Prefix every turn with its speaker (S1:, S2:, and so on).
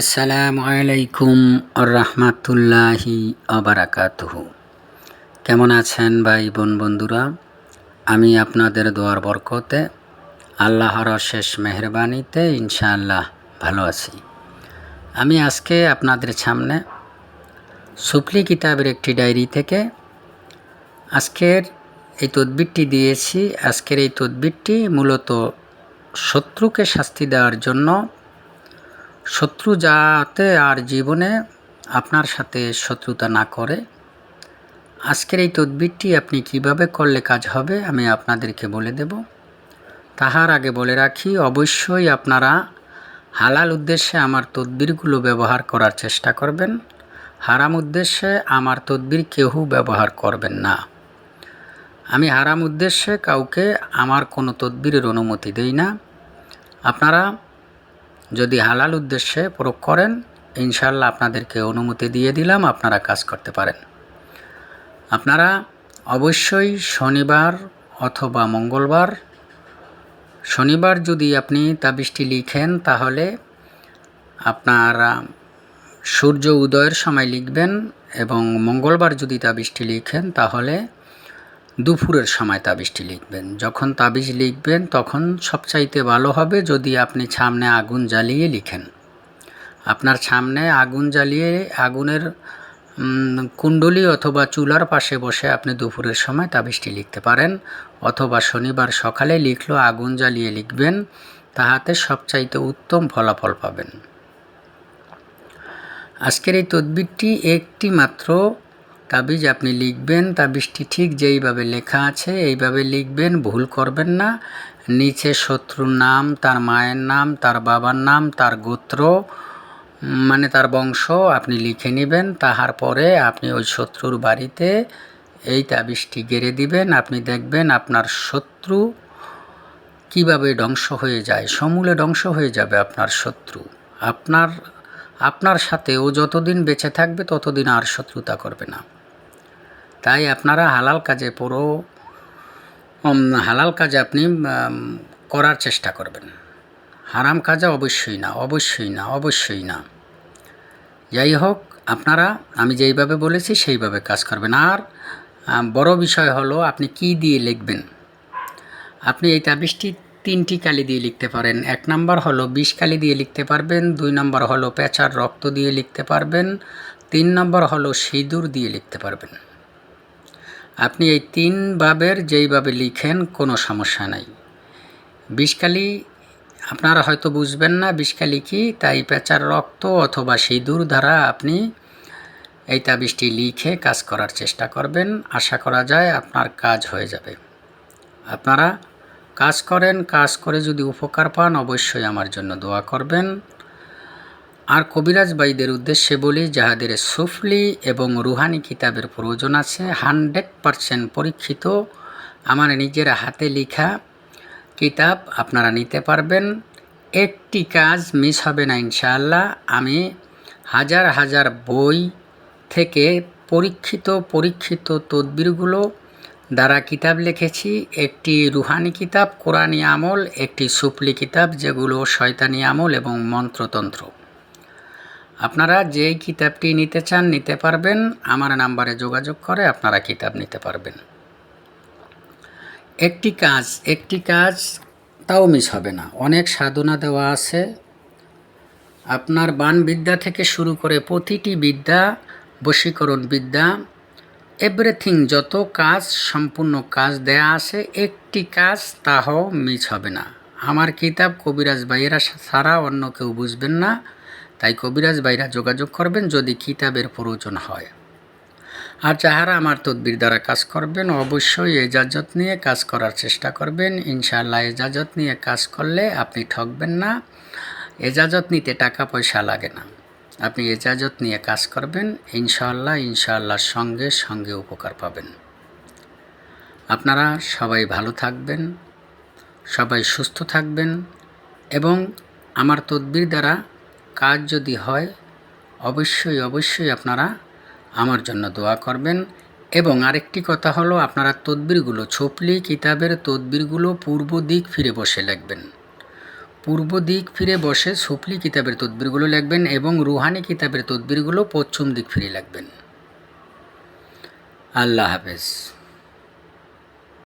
S1: আসসালামু আলাইকুম রহমাতুল্লাহি আবরাকাতুহু কেমন আছেন ভাই বোন বন্ধুরা? আমি আপনাদের দোয়ার বরকতে আল্লাহর শেষ মেহরবানিতে ইনশাআল্লাহ ভালো আছি। আমি আজকে আপনাদের সামনে সুফলি কিতাবের একটি ডায়েরি থেকে আজকের এই তদবিরটি দিয়েছি। আজকের এই তদবিরটি মূলত শত্রুকে শাস্তি দেওয়ার জন্য শত্রু যাতে আর জীবনে আপনার সাথে শত্রুতা না করে। আজকের এই তদবিরটি আপনি কীভাবে করলে কাজ হবে আমি আপনাদেরকে বলে দেব। তাহার আগে বলে রাখি, অবশ্যই আপনারা হালাল উদ্দেশ্যে আমার তদবিরগুলো ব্যবহার করার চেষ্টা করবেন। হারাম উদ্দেশ্যে আমার তদবির কেউ ব্যবহার করবেন না। আমি হারাম উদ্দেশ্যে কাউকে আমার কোনো তদবিরের অনুমতি দেই না। আপনারা যদি হালাল উদ্দেশ্যে প্রয়োগ করেন ইনশাল্লাহ আপনাদেরকে অনুমতি দিয়ে দিলাম, আপনারা কাজ করতে পারেন। আপনারা অবশ্যই শনিবার অথবা মঙ্গলবার, শনিবার যদি আপনি তাবিজটি লিখেন, তাহলে আপনার সূর্য উদয়ের সময় লিখবেন এবং মঙ্গলবার যদি তাবিজটি লিখেন, তাহলে দুপুরের সময় তাবিজটি লিখবেন। যখন তাবিজ লিখবেন, তখন সবচাইতে ভালো হবে যদি আপনি সামনে আগুন জ্বালিয়ে লিখেন। আপনার সামনে আগুন জ্বালিয়ে আগুনের কুণ্ডলি অথবা চুলার পাশে বসে আপনি দুপুরের সময় তাবিজটি লিখতে পারেন। অথবা শনিবার সকালে লিখলেও আগুন জ্বালিয়ে লিখবেন, তাহাতে সবচাইতে উত্তম ফলাফল পাবেন। আজকের এই তদবিরটি একটি মাত্র তাবিজ আপনি লিখবেন, তাবিজটি ঠিক যেইভাবে লেখা আছে এইভাবে লিখবেন, ভুল করবেন না। নিচে শত্রুর নাম, তার মায়ের নাম, তার বাবার নাম, তার গোত্র মানে তার বংশ আপনি লিখে নেবেন। তাহার পরে আপনি ওই শত্রুর বাড়িতে এই তাবিজটি গেড়ে দিবেন। আপনি দেখবেন আপনার শত্রু কীভাবে ধ্বংস হয়ে যায়, সমূলে ধ্বংস হয়ে যাবে আপনার শত্রু। আপনার আপনার সাথে ও যতদিন বেঁচে থাকবে ততদিন আর শত্রুতা করবে না। তাই আপনারা হালাল কাজে পুরো হালাল কাজে আপনি করার চেষ্টা করবেন। হারাম কাজে অবশ্যই না অবশ্যই না অবশ্যই না। যাই হোক, আপনারা, আমি যেইভাবে বলেছি সেইভাবে কাজ করবেন। আর বড় বিষয় হলো আপনি কি দিয়ে লিখবেন? আপনি এই তাবিজটি তিনটি কালি দিয়ে লিখতে পারেন। এক নম্বর হলো বিষ কালি দিয়ে লিখতে পারবেন, দুই নম্বর হলো পেঁচার রক্ত দিয়ে লিখতে পারবেন, তিন নম্বর হলো সিঁদুর দিয়ে লিখতে পারবেন। আপনি এই তিন ভাবের যেইভাবে লিখেন, কোনো সমস্যা নাই। বিষকালি আপনারা হয়তো বুঝবেন না বিষকালি কি? তাই পেঁচার রক্ত অথবা সিঁদুর দ্বারা আপনি এই তাবিজটি লিখে কাজ করার চেষ্টা করবেন। আশা করা যায় আপনার কাজ হয়ে যাবে। আপনারা কাজ করেন, কাজ করে যদি উপকার পান, অবশ্যই আমার জন্য দোয়া করবেন। আর কবিরাজ ভাইদের উদ্দেশ্যে বলি, যাহাদের সুফলি এবং রুহানি কিতাবের প্রয়োজন আছে, হান্ড্রেড পারসেন্ট পরীক্ষিত, আমার নিজের হাতে লেখা কিতাব আপনারা নিতে পারবেন। একটি কাজ মিস হবে না ইনশাআল্লাহ। আমি হাজার হাজার বই থেকে পরীক্ষিত পরীক্ষিত তদবিরগুলো দ্বারা কিতাব লিখেছি। একটি রুহানি কিতাব, কোরআনী আমল, একটি সুফলি কিতাব, যেগুলো শয়তানি আমল এবং মন্ত্রতন্ত্র। আপনারা যেই কিতাবটি নিতে চান নিতে পারবেন। আমার নাম্বারে যোগাযোগ করে আপনারা কিতাব নিতে পারবেন। একটি কাজ একটি কাজ তাও মিস হবে না। অনেক সাধনা দেওয়া আছে। আপনার বান বিদ্যা থেকে শুরু করে প্রতিটি বিদ্যা, বশীকরণ বিদ্যা এভরিথিং যত কাজ, সম্পূর্ণ কাজ দেয়া আছে, একটি কাজ তাও মিস হবে না। আমার কিতাব কবিরাজ ভাইয়েরা ছাড়া অন্য কেউ বুঝবেন না। তাই কবিরাজ ভাইরা যোগাযোগ করবেন যদি কিতাবের প্রয়োজন হয়। আর যাহারা আমার তদবির দ্বারা কাজ করবেন, অবশ্যই এজাজত নিয়ে কাজ করার চেষ্টা করবেন। ইনশাআল্লাহ এজাজত নিয়ে কাজ করলে আপনি ঠকবেন না। এজাজত নিতে টাকা পয়সা লাগে না। আপনি এজাজত নিয়ে কাজ করবেন, ইনশাআল্লাহ ইনশাআল্লাহর সঙ্গে সঙ্গে উপকার পাবেন। আপনারা সবাই ভালো থাকবেন, সবাই সুস্থ থাকবেন এবং আমার তদবির দ্বারা কাজ যদি হয়, অবশ্যই অবশ্যই আপনারা আমার জন্য দোয়া করবেন। এবং আরেকটি কথা হলো, আপনারা তদবিরগুলো, ছপলি কিতাবের তদবিরগুলো পূর্ব দিক ফিরে বসে লিখবেন। পূর্ব দিক ফিরে বসে সুফলি কিতাবের তদবিরগুলো লিখবেন এবং রুহানি কিতাবের তদবিরগুলো পশ্চিম দিক ফিরে লিখবেন। আল্লাহ হাফেজ।